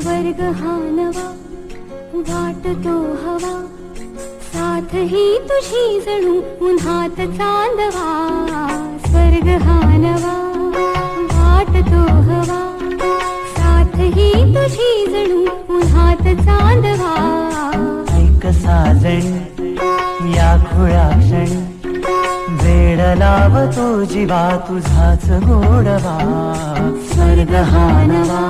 स्वर्ग हा नवा वाटतो हवा साथ ही तुझी जणू उन्हात चांदवा स्वर्ग हा नवा वाटतो हवा साथ ही तुझी जणू उन्हात चांदवा ऐक साजण या खुळ्या वेळ वेड लावतो जीवा तुझाच गोडवा. स्वर्ग हा नवा